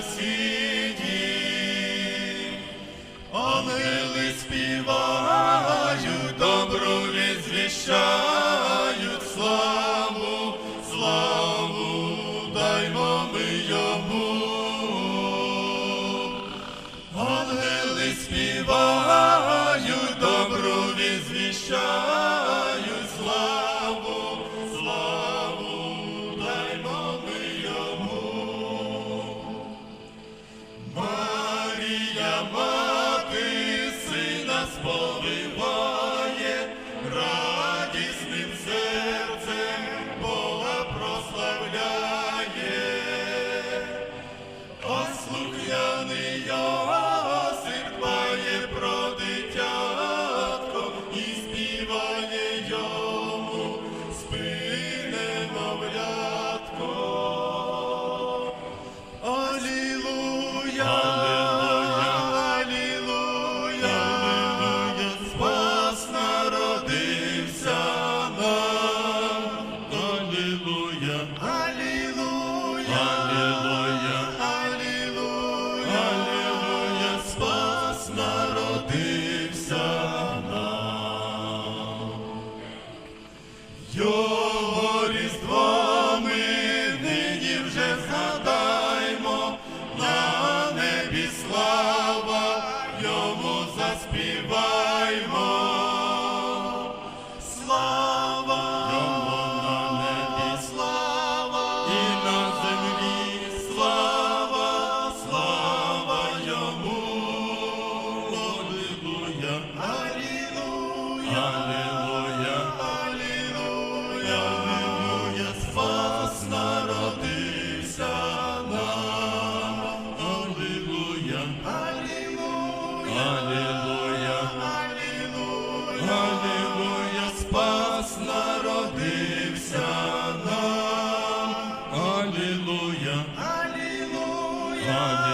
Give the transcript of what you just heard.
сіді, ангели співають, добру відзвіщають славу, славу, даймо ми йому, ангели співають, добру відзвіщають. Небі слава, йому заспіваймо. Слава йому на небі, слава Аллилуйя, аллилуйя, спас народився нам, Алілуя, Алілуя.